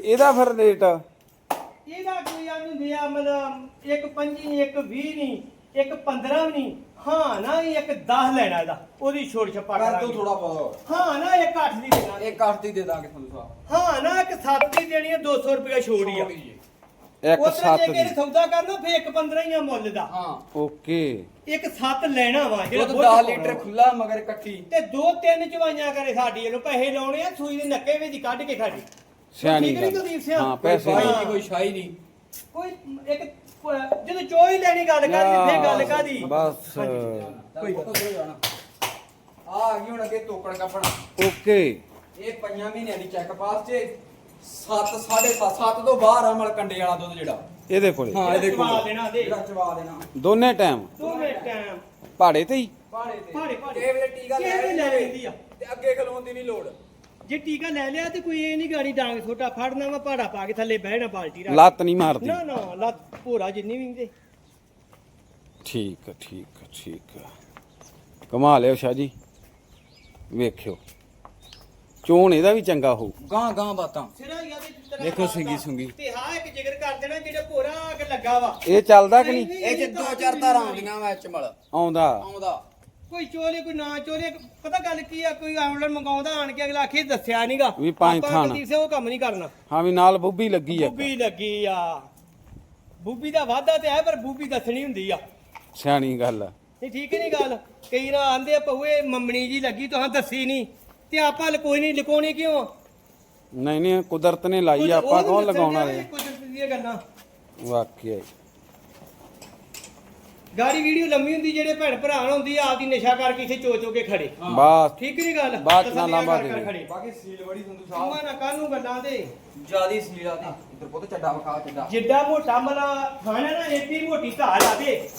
ਇਹਦਾ ਫਿਰ ਰੇਟ? ਇਹਦਾ ਕੋਈ ਆ ਨਹੀਂ ਦਿਆ ਮਤਲਬ ਇੱਕ ਪੰਜੀ ਨਹੀਂ ਇੱਕ 20 ਨਹੀਂ। ਇੱਕ 15 ਵੀ ਨਹੀਂ ਹਾਂ ਨਾ ਇਹ ਇੱਕ 10 ਲੈਣਾ ਇਹਦਾ ਉਹਦੀ ਛੋੜ ਛੱਪਾ ਕਰ ਦੋ ਥੋੜਾ ਬਹੁਤ ਹਾਂ ਨਾ ਇੱਕ 8 ਦੀ ਦੇਣਾ ਇੱਕ ਅੱਠ ਦੀ ਦੇ ਦਾਂਗੇ ਤੁਹਾਨੂੰ ਸਾਹਿਬ। ਹਾਂ ਨਾ ਇੱਕ 7 ਦੀ ਦੇਣੀ ਹੈ 200 ਰੁਪਏ ਛੋੜ ਹੀ ਆ। ਇੱਕ ਉਸ ਸੱਤ ਜੇ ਦੀ। ਕਿਸੇ ਸੌਦਾ ਕਰਨਾ ਫੇ ਇੱਕ 15 ਹੀ ਆ ਮੁੱਲ ਦਾ। ਹਾਂ। ਓਕੇ। ਇੱਕ 7 ਲੈਣਾ ਵਾ ਜਿਹੜਾ ਦੁੱਧ ਬੁੱਧ 10 ਪਾਉਣਾ। ਲੀਟਰ ਖੁੱਲਾ ਮਗਰ ਕੱਟੀ ਤੇ ਦੋ ਤਿੰਨ ਚਵਾਈਆਂ ਕਰੇ ਸਾਡੀ ਇਹਨੂੰ ਪੈਸੇ ਲਾਉਣੇ ਆ ਸੂਈ ਦੇ ਨੱਕੇ ਵਿੱਚ ਹੀ ਕੱਢ ਕੇ ਖਾਡੀ ਸਿਆਣੀ ਗੱਲ? ਹਾਂ ਪੈਸੇ ਨਹੀਂ। ਨਹੀਂ ਕੋਈ ਸ਼ਾਹੀ ਨਹੀਂ। ਕੋਈ ਇੱਕ ਜਦੋਂ ਚੋਈ ਲੈਣੀ ਗੱਲ ਕਰਦੀ ਫੇ ਗੱਲ ਕਾਦੀ? ਬਸ। ਕੋਈ ਜਾਣਾ ਆ ਆ ਗਈ ਹੁਣ ਅੱਗੇ ਤੋਕੜ ਕੱਪੜਾ। ਓਕੇ। ਇਹ ਪੰਜਾਂ ਮਹੀਨਿਆਂ ਦੀ ਚੈੱਕ ਪਾਸ ਚ 7 7.5 7 ਤੋਂ ਬਾਹਰ ਆ ਮਲ ਕੰਡੇ ਵਾਲਾ ਦੁੱਧ ਜਿਹੜਾ। ਇਹਦੇ ਕੋਲੇ। ਹਾਂ ਇਹਦੇ ਕੋਲ। ਚਵਾ ਦੇਣਾ ਦੇ। ਜਿਹੜਾ ਚਵਾ ਦੇਣਾ। ਦੋਨੇ ਟਾਈਮ ਦੋਵੇਂ ਟਾਈਮ ਪਹਾੜੇ ਤੇ ਹੀ। ਪਾੜੇ ਤੇ। ਇਹ ਵੇਲੇ ਟੀਕਾ ਲੈ ਲੈਂਦੀ ਆ। ਤੇ ਅੱਗੇ ਖਲੋਣ ਦੀ ਨਹੀਂ ਲੋੜ। ਜੇ ਟੀਕਾ ਲੈ ਲਿਆ ਤੇ ਕੋਈ ਇਹ ਨਹੀਂ ਗਾੜੀ ਡਾਂਗ ਛੋਟਾ ਫੜਨਾ ਵਾ ਭਾੜਾ ਪਾ ਕੇ ਥੱਲੇ ਬਹਿਣਾ ਬਾਲਟੀ ਰੱਖ ਲੱਤ ਨਹੀਂ ਮਾਰਦੀ। ਨਾ ਨਾ ਲੱਤ ਭੋਰਾ ਜਿੰਨੀ ਵੀ ਦੇ ਠੀਕ ਆ, ਠੀਕ ਆ, ਠੀਕ ਆ। ਕਮਾ ਲਿਓ ਸ਼ਾਹ ਜੀ। ਵੇਖਿਓ। ਚੋਣ ਇਹਦਾ ਵੀ ਚੰਗਾ ਹੋਊ। ਗਾਂ ਗਾਂ ਬਾਤਾਂ। ਸਿਰਾ ਹੀ ਆ ਤੇ ਜਿਸ ਤਰ੍ਹਾਂ ਦੇਖੋ ਕਰਦਾ। ਸਿੰਗੀ ਸੁੰਗੀ। ਤੇ ਹਾਂ ਇੱਕ ਜਿਗਰ ਕਰ ਦੇਣਾ ਜਿਹੜਾ ਭੋਰਾ ਅੱਗ ਲੱਗਾ ਵਾ। ਇਹ ਚੱਲਦਾ ਕਿ ਨਹੀਂ? ਇਹ ਚ ਦੋ ਚਾਰ ਧਾਰਾਂ ਆਉਂਦੀਆਂ ਵਿੱਚ ਮਲ ਆਉਂਦਾ। ਆਉਂਦਾ। ਕੋਈ ਚੋਲੇ ਕੋਈ ਨਾ ਚੋਲੇ ਪਤਾ ਗੱਲ ਕੀ ਆ ਕੋਈ ਆਮਲਨ ਮੰਗਾਉਂਦਾ ਆਣ ਕੇ ਅਗਲਾ ਆਖੇ ਦੱਸਿਆ ਨਹੀਂਗਾ ਵੀ ਪੰਜ ਥਾਣ। ਉਹ ਕੰਮ ਨਹੀਂ ਕਰਨਾ। ਹਾਂ ਵੀ ਨਾਲ ਬੁੱਬੀ ਲੱਗੀ ਆ। ਬੂਬੀ ਲੱਗੀ ਆ। ਬੂਬੀ ਦਾ ਵਾਅਦਾ ਤੇ ਹੈ ਪਰ ਬੂਬੀ ਦੱਸਣੀ ਹੁੰਦੀ ਆ। ਸਿਆਣੀ ਗੱਲ ਆ। ਨਹੀਂ ਠੀਕ ਨਹੀਂ ਗੱਲ। ਕਈ ਨਾ ਆਂਦੇ ਆ ਪਹੂਏ ਮੰਮਣੀ ਜੀ ਲੱਗੀ ਤੁਹਾਂ ਦੱਸੀ ਨਹੀਂ ਤੇ ਆਪਾਂ ਲਕੋਈ ਨਹੀਂ ਲਕੋਣੀ ਕਿਉਂ? ਨਹੀਂ ਨਹੀਂ ਕੁਦਰਤ ਨੇ ਲਾਈ ਆ, ਆਪਾਂ ਕੌਣ ਲਗਾਉਣ ਵਾਲੇ ਆ? ਕੁਦਰਤ ਦੀਆਂ ਗੱਲਾਂ। ਵਾਕਿਆ ਹੀ। ਗਾੜੀ ਵੀਡੀਓ ਲੰਮੀ ਹੁੰਦੀ ਜਿਹੜੇ ਭੈਣ ਭਰਾ ਨਾਲ ਹੁੰਦੀ ਆ ਆਪਦੀ ਨਸ਼ਾ ਕਰਕੇ ਇੱਥੇ ਚੋ ਚੋ ਕੇ ਖੜੇ। ਬਸ। ਠੀਕ ਨਹੀਂ ਗੱਲ? ਚ ਨਾ ਤਸੱਲੀਆਂ ਲਾਂਭਾ ਕਰ ਕਰ ਦੇ। ਖੜੇ। ਬਾਕੀ ਸੀਲ ਬੜੀ ਸੰਧੂ ਆਵਾਂ ਨਾ ਕਾਹਨੂੰ ਗੱਲਾਂ ਤੇ ਜਿਆਦੀ ਸੀਲ ਆ ਤੇ ਇੱਧਰ ਪੁੱਤ ਚੱਡਾ ਵਿਖਾ ਚੱਡਾ। ਜਿੱਡਾ ਮੋਟਾ ਮਲਾ ਖਾਣਾ ਨਾ ਏਡੀ ਮੋਟੀ ਧਾਰ ਆ ਦੇ।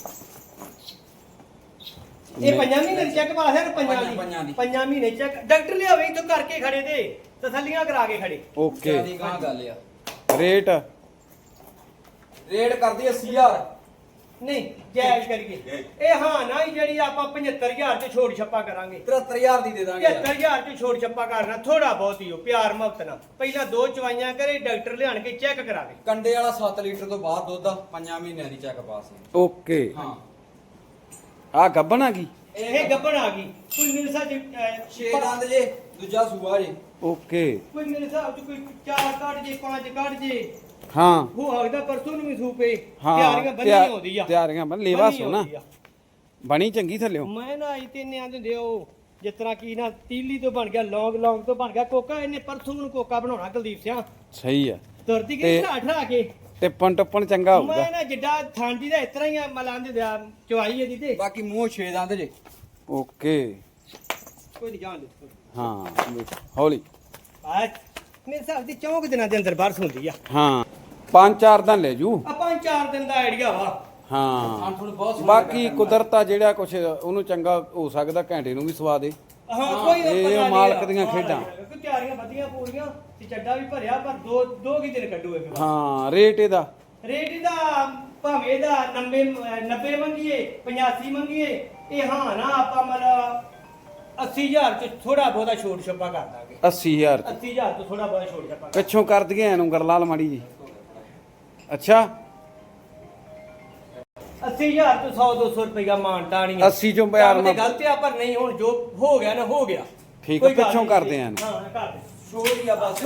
ਇਹ ਪੰਜਾਂ ਮਹੀਨੇ ਦੀ ਚੈੱਕ ਪਾਸ ਹੈ ਨਾ ਪੰਜਾਂ ਪੰਜਾਂ- ਪੰਜਾਂ ਦੀ। ਦੀ। ਪੰਜਾਂ ਮਹੀਨੇ ਚੈੱਕ ਡਾਕਟਰ ਲਿਆਵੇ ਇੱਥੋਂ ਕਰਕੇ ਖੜੇ ਤੇ ਤਸੱਲੀਆਂ ਕਰਾ ਕੇ ਖੜੇ। ਓਕੇ। ਜਿਆਦੀ ਗਾਂ ਗੱਲ ਆ। ਰੇਟ? ਰੇਟ ਕਰਦੀ 80000 ਨਹੀਂ ਜਾਇਜ਼ ਕਰੀਏ। ਇਹ ਹਾਂ ਨਾ ਹੀ ਜਿਹੜੀ ਆਪਾਂ 75000 ਚ ਛੋੜ ਛੱਪਾ ਕਰਾਂਗੇ। 73000 ਦੀ ਦੇ ਦਾਂਗੇ 75000 ਚ ਛੋੜ ਛੱਪਾ ਕਰਨਾ ਥੋੜਾ ਬਹੁਤ ਹੀ ਹੋ ਪਿਆਰ ਮੁਹੱਬਤ ਨਾਲ। ਪਹਿਲਾਂ ਦੋ ਚਵਾਈਆਂ ਕਰੇ ਡਾਕਟਰ ਲਿਆਣ ਕੇ ਚੈੱਕ ਕਰਾਵੇ। ਕੰਡੇ ਵਾਲਾ 7 ਲੀਟਰ ਤੋਂ ਬਾਅਦ ਦੁੱਧ ਆ ਪੰਜਾਂ ਮਹੀਨਿਆਂ ਦੀ ਚੈੱਕ ਪਾਸ ਹੈ ਓਕੇ। ਹਾਂ। ਆ ਗੱਬਣ ਆ ਗਈ? ਇਹ ਗੱਬਣ ਆ ਗਈ। ਕੋਈ ਮੇਰੇ ਸਾਹ 6 ਦੰਦ ਜੇ ਦੂਜਾ ਸੂਆ ਜੇ। ਓਕੇ। ਕੋਈ ਚ ਕੋਈ ਚਾਰ ਕੱਢ ਜੇ ਪੰਜ ਕੱਢ ਜੇ। ਹਾਂ। ਉਹ ਹਗਦਾ ਪਰਸੋਂ ਨੂੰ ਵੀ ਸੂਪੇ ਹਾਂ ਤਿਆਰੀਆਂ ਬੰਨੀ ਆਉਂਦੀ ਆ। ਤਿਆਰੀਆਂ ਬਣ ਲੇਵਾ ਸੋਨਾ। ਆ। ਬਣੀ ਚੰਗੀ ਥੱਲਿਓ। ਮੈਂ ਨਾ ਇਹ ਤੇ ਨਿਆਂ ਦਿੰਦੇ ਉਹ ਜਿਸ ਤਰ੍ਹਾਂ ਕੀ ਨਾ ਤੀਲੀ ਤੋਂ ਬਣ ਗਿਆ ਲੌਂਗ ਲੌਂਗ ਤੋਂ ਬਣ ਗਿਆ ਕੋਕਾ ਇਹਨੇ ਪਰਸੋਂ ਨੂੰ ਕੋਕਾ ਬਣਾਉਣਾ ਕੁਲਦੀਪ ਸਿੰਘ ਸਹੀ ਆ। ਤੁਰਦੀ ਕਿ ਤੇ- ਢਾ ਕੇ? ਟਿੱਪਣ ਟੱਪਣ ਚੰਗਾ ਹੋਊਗਾ। ਮੈਂ ਨਾ ਜਿੱਡਾ ਥਾਂਡੀ ਦਾ ਇਸ ਤਰ੍ਹਾਂ ਹੀ ਆ ਮਲਾਂਦੇ ਦਿਆ ਚਵਾਈ ਇਹਦੀ ਤੇ। ਬਾਕੀ ਮੂੰਹ 6 ਦੰਦ ਜੇ। ਓਕੇ। ਕੋਈ ਨਹੀਂ ਜਾਣ ਦੇ ਹਾਂ ਹੌਲੀ। ਆ ਮੇਰੇ ਹਿਸਾਬ ਦੀ ਚੌਂਕ ਦਿਨਾਂ ਦੇ ਅੰਦਰ ਬਾਹਰ ਹੁੰਦੀ ਆ। ਹਾਂ। ਪੰਜ ਚਾਰ ਦਿਨ ਲੈ ਜੂ। ਆਪਾਂ ਚਾਰ ਦਿਨ ਦਾ ਆਈਡੀਆ ਵਾ। ਹਾਂ। ਤੁਹਾਨੂੰ ਬਹੁਤ ਸੋਹਣਾ ਬਾਕੀ ਲੱਗਾ ਕੁਦਰਤ ਆ ਜਿਹੜਾ ਕੁਛ ਉਹਨੂੰ ਚੰਗਾ ਹੋ ਸਕਦਾ ਘੰਟੇ ਨੂੰ ਵੀ ਸਵਾ ਦੇ ਹਾਂ ਕੋਈ ਇਹ ਪਤਾ ਨਹੀਂ ਮਾਲਕ ਆ। ਦੀਆਂ ਖੇਡਾਂ। ਕੋਈ ਤਿਆਰੀਆਂ ਵਧੀਆਂ ਪੂਰੀਆਂ ਤੇ ਚੱਡਾ ਵੀ ਭਰਿਆ ਪਰ ਦੋ ਦੋ ਕੀ ਦਿਨ ਕੱਢੂ ਇੱਕ ਵਾਰ। ਹਾਂ ਰੇਟ ਇਹਦਾ। ਰੇਟ ਇਹਦਾ ਭਾਵੇਂ ਦਾ 90 90 ਮੰਗੀਏ 85 ਮੰਗੀਏ ਇਹ ਹਾਂ ਨਾ ਆਪਾਂ ਮਤਲਬ 80000 ਚ ਥੋੜਾ ਬਹੁਤਾ ਛੋਟ ਛੱਪਾ ਕਰ ਦਾਂਗੇ। 80000 ਚ। 80000 ਤੋਂ ਥੋੜਾ ਬਹੁਤਾ ਛੋਟ ਛੱਪਾ ਪਿੱਛੋਂ ਕਰ ਦਈਏ ਗਰਲਾਲ ਮਾੜੀ ਜੀ। ਅੱਛਾ। 80000 ਤੋਂ 100 200 ਰੁਪਇਆ ਮਾਨਤਾ ਨਹੀਂ 80 ਚੋਂ ਤੇ ਨਾਲ- ਗਲਤ ਆ ਪਰ ਨਹੀਂ ਹੁਣ ਜੋ ਹੋ ਗਿਆ ਨਾ ਹੋ ਗਿਆ। ਠੀਕ ਗੱਲ ਪਿੱਛੋਂ ਨਹੀਂ। ਕਰਦੇ ਆਂ ਹਾਂ ਹੀ ਬਸ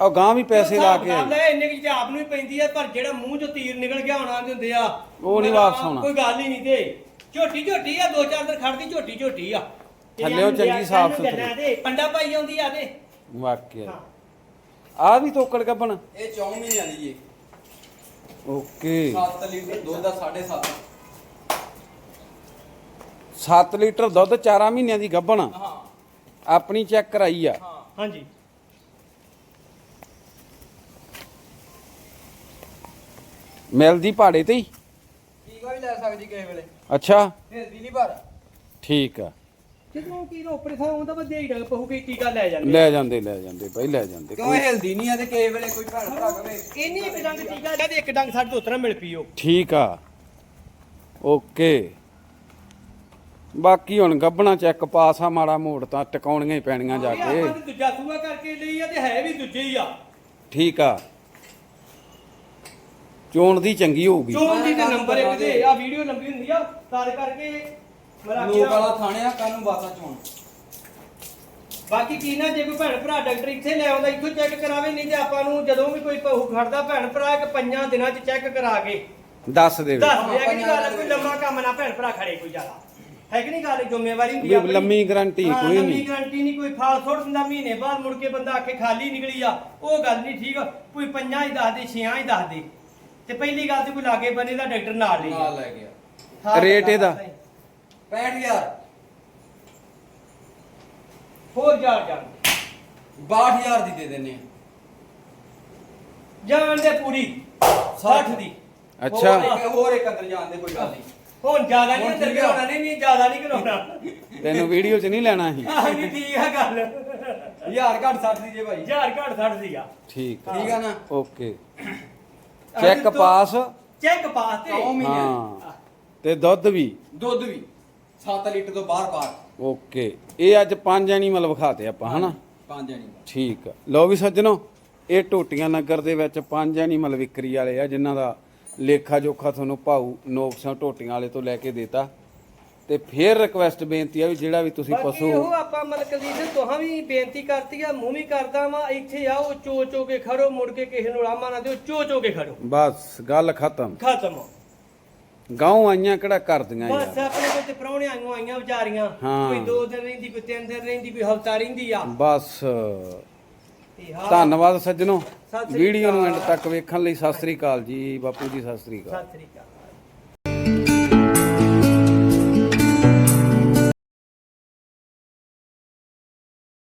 ਉਹ ਗਾਂ ਵੀ ਪੈਸੇ ਲਾ ਕੇ ਆਈ। ਇੰਨੇ ਕਿ ਆਪ ਨੂੰ ਹੀ ਪੈਂਦੀ ਆ ਪਰ ਜਿਹੜਾ ਮੂੰਹ ਚੋਂ ਤੀਰ ਨਿਕਲ ਗਿਆ ਹੋਣਾ ਹੁੰਦੇ ਆ ਉਹ ਨੀ ਮੇਰਾ ਵਾਪਸ ਆਉਣਾ। ਕੋਈ ਗੱਲ ਹੀ ਨਹੀਂ ਤੇ। ਝੋਟੀ ਝੋਟੀ ਆ ਦੋ ਚਾਰ ਦਿਨ ਖੜਦੀ ਝੋਟੀ ਝੋਟੀ ਆ। ਥੱਲਿਓਂ ਚੰਗੀ ਸਾਫ਼ ਸੁਥਰੀ। ਪੰਡਾ ਪਾਈ ਆਉਂਦੀ ਆ ਤੇ। ਵਾਕਿਆ। ਹਾਂ। ਆ ਵੀ ਤੋਕੜ ਗੱਬਣ। ਇਹ 4 ਮਹੀਨਿਆਂ ਦੀ ਜੇ ਓਕੇ। 7 ਲੀਟਰ ਦੁੱਧ ਦਾ 7.5 7 ਲੀਟਰ ਦੁੱਧ 4 ਮਹੀਨਿਆਂ ਦੀ ਗੱਬਣ। ਹਾਂ। ਆਪਣੀ ਚੈੱਕ ਕਰਾਈ ਆ। ਹਾਂ। ਹਾਂਜੀ। ਮਿਲਦੀ ਪਹਾੜੇ ਤੇ ਹੀ? ਟੀਕਾ ਵੀ ਲੈ ਸਕਦੀ ਕਿਸੇ ਵੇਲੇ? ਅੱਛਾ। ਹਿਲਦੀ ਨਹੀਂ ਪਰ। ਠੀਕ ਆ। ਜਦੋਂ ਕੀ ਰੋਪੜੇ ਥਾਂ ਆਉਂਦਾ ਬੰਦੇ ਹੀ ਡੰਗ ਪਹੂ ਕੇ ਟੀਕਾ ਲੈ ਜਾਂਦੇ ਲੈ ਜਾਂਦੇ ਲੈ ਜਾਂਦੇ ਬਈ ਲੈ ਜਾਂਦੇ। ਕਿਉਂ ਹਿਲਦੀ ਨਹੀਂ ਆ ਤੇ ਕਿਸੇ ਵੇਲੇ ਕੋਈ ਭੈਣ ਭਰਾ ਕਵੇ? ਇੰਨੀ ਇੱਕ ਡੰਗ ਟੀਕਾ ਲਿਆ ਤੇ ਇੱਕ ਡੰਗ ਸਾਡੇ ਤੋਂ ਉਤਰਾ ਮਿਲ ਪੀਓ ਠੀਕ ਆ। ਓਕੇ। ਬਾਕੀ ਹੁਣ ਗੱਬਣਾ ਚੈੱਕ ਪਾਸ ਆ ਮਾੜਾ ਮੋੜ ਤਾਂ ਟਿਕਾਉਣੀਆਂ ਹੀ ਪੈਣੀਆਂ ਜਾ ਕੇ। ਆਪਾਂ ਤੇ ਦੂਜਾ ਸੂਆ ਕਰਕੇ ਲਈ ਆ ਤੇ ਹੈ ਵੀ ਦੂਜੇ ਹੀ ਆ। ਠੀਕ ਆ। ਚੋਣ ਦੀ ਚੰਗੀ ਹੋਊਗੀ। ਚੋਣ ਦੀ ਤੇ ਨੰਬਰ ਇੱਕ ਤੇ ਆ ਵੀਡੀਓ ਲੰਬੀ ਹੁੰਦੀ ਆ ਤਦ ਕਰਕੇ ਮੇਰਾ ਲੋਕ ਵਾਲਾ ਥਾਣਿਆ ਕੱਲ ਨੂੰ ਬਾਸਾ ਚੋਣ ਬਾਕੀ ਕੀ ਨਾ ਜੇ ਕੋਈ ਭੈਣ ਭਰਾ ਡਾਕਟਰ ਇੱਥੇ ਲੈ ਆਉਂਦਾ ਇੱਥੋਂ ਚੈੱਕ ਕਰਾਵੇ ਨਹੀਂ ਤੇ ਆਪਾਂ ਨੂੰ ਜਦੋਂ ਵੀ ਕੋਈ ਪਹੂ ਖੜਦਾ ਭੈਣ ਭਰਾ ਇੱਕ ਪੰਜਾਂ ਦਿਨਾਂ 'ਚ ਚੈੱਕ ਕਰਾ ਕੇ। ਦੱਸ ਦੇਵੇ ਦੱਸ ਦਿਆ ਕਿ ਨਹੀਂ ਗੱਲ ਕੋਈ ਲੰਮਾ ਕੰਮ ਨਾ ਭੈਣ ਭਰਾ ਖੜੇ ਕੋਈ ਜ਼ਿਆਦਾ। ਹੈ ਕਿ ਨਹੀਂ ਗੱਲ ਜ਼ਿੰਮੇਵਾਰੀ ਹੁੰਦੀ ਵੀ ਆਪਣੀ। ਲੰਮੀ ਗਾਰੰਟੀ ਹਾਂ, ਕੋਈ ਲੰਮੀ ਨਹੀਂ। ਗਾਰੰਟੀ ਨਹੀਂ ਕੋਈ ਫਾਲ ਥੋੜ ਦਿੰਦਾ ਮਹੀਨੇ ਬਾਅਦ ਮੁੜ ਕੇ ਬੰਦਾ ਆਖੇ ਖਾਲੀ ਨਿਕਲੀ ਆ। ਉਹ ਗੱਲ ਨਹੀਂ ਠੀਕ ਕੋਈ ਪੰਜਾਂ ਹੀ ਦੱਸ ਦੇ ਛੇਆਂ ਹੀ ਦੱਸ ਦੇ। ਤੇ ਪਹਿਲੀ ਗੱਲ ਤੇ ਕੋਈ ਲਾਗੇ ਬੰਨੇ ਦਾ ਡਾਕਟਰ ਨਾਲ ਲਈ ਨਾਲ ਲੈ ਗਿਆ। ਰੇਟ ਇਹਦਾ? 65000 ਹੋਰ ਜਾ ਜਾ 62000 ਦੀ ਦੇ ਦਿੰਨੇ ਆ। ਜਾਣ ਦੇ ਪੂਰੀ। 60 ਦੀ। ਅੱਛਾ। ਹੋਰ ਇੱਕ- ਹੋਰ ਇੱਕ ਅੰਦਰ ਜਾਣ ਦੇ ਕੋਈ ਗੱਲ ਨਹੀਂ। ਹੁਣ ਜ਼ਿਆਦਾ ਨਹੀਂ ਹੁਣ ਅੰਦਰ ਠੀਕ ਆ। ਘਰਾਉਣਾ ਨਹੀਂ ਨਹੀਂ ਜ਼ਿਆਦਾ ਨਹੀਂ ਘਰਾਉਣਾ। ਤੈਨੂੰ ਵੀਡੀਓ 'ਚ ਨਹੀਂ ਲੈਣਾ ਸੀ ਆਹ ਨਹੀਂ ਠੀਕ ਆ ਗੱਲ। ਹਜ਼ਾਰ ਘੱਟ 60 ਦੀ ਜੇ ਭਾਈ। ਹਜ਼ਾਰ ਘੱਟ 60 ਸੀਗਾ ਠੀਕ ਆ। ਠੀਕ ਆ ਨਾ? Okay. Check pass. Check pass ਤੇ। ਨੌ ਮਹੀਨੇ। ਹਾਂ। ਤੇ ਦੁੱਧ ਵੀ। ਦੁੱਧ ਵੀ। 7 ਲੀਟਰ ਤੋਂ ਬਾਹਰ ਪਾਰ ਓਕੇ। ਇਹ ਅੱਜ ਪੰਜ ਐਨੀਮਲ ਵਿਖਾਤੇ ਆਪਾਂ ਹਨਾ? ਪੰਜ ਜਣੀ ਠੀਕ ਆ। ਲਓ ਵੀ ਸੱਜਣੋ ਇਹ ਟੋਟੀਆਂ ਨਗਰ ਦੇ ਵਿੱਚ ਪੰਜ ਐਨੀਮਲ ਵਿਕਰੀ ਵਾਲੇ ਆ ਜਿਨ੍ਹਾਂ ਦਾ ਲੇਖਾ ਜੋਖਾ ਤੁਹਾਨੂੰ ਭਾਊ ਨੋਕਸਾਂ ਟੋਟੀਆਂ ਵਾਲੇ ਤੋਂ ਲੈ ਕੇ ਦੇਤਾ। ਤੇ ਫੇਰ ਰਿਕਵੈਸਟ ਬੇਨਤੀ ਆ ਵੀ ਜਿਹੜਾ ਵੀ ਤੁਸੀਂ ਬਾਕੀ ਪਸ਼ੂ ਉਹ ਆਪਾਂ ਮਲਕ ਦੀ ਤੇ ਤੁਹਾਂ ਵੀ ਬੇਨਤੀ ਕਰਤੀ ਆ ਮੂੰਹ ਵੀ ਕਰਦਾ ਵਾਂ ਇੱਥੇ ਆਓ ਚੋ ਚੋ ਕੇ ਖੜੋ ਮੁੜ ਕੇ ਕਿਸੇ ਨੂੰ ਲਾਮਾ ਨਾ ਦਿਓ ਚੋ ਚੋ ਕੇ ਖੜੋ। ਬਸ ਗੱਲ ਖਤਮ। ਖਤਮ। ਗਾਉਂ ਆਈਆਂ ਕਿਹੜਾ ਕਰਦੀਆਂ ਬਸ ਯਾਰ ਆਪਣੇ ਕੋਲ ਤੇ ਪ੍ਰਾਹੁਣੇ ਆਈਆਂ ਆਈਆਂ ਵਿਚਾਰੀਆਂ। ਹਾਂ। ਕੋਈ ਦੋ ਦਿਨ ਰਹਿੰਦੀ ਕੋਈ ਤਿੰਨ ਦਿਨ ਰਹਿੰਦੀ ਕੋਈ ਹਫਤਾ ਰਹਿੰਦੀ ਆ। ਬਸ। ਤੇ ਹਾਂ। ਧੰਨਵਾਦ ਸੱਜਣੋ। ਸ੍ਰੀ ਵੀਡੀਓ ਨੂੰ ਐਂਡ ਅਕਾਲ। ਤੱਕ ਵੇਖਣ ਲਈ ਸਤਿ ਸ੍ਰੀ ਅਕਾਲ ਜੀ ਬਾਪੂ ਜੀ ਸਤਿ ਸ੍ਰੀ ਅਕਾਲ। ਸਤਿ ਸ੍ਰੀ ਅਕਾਲ।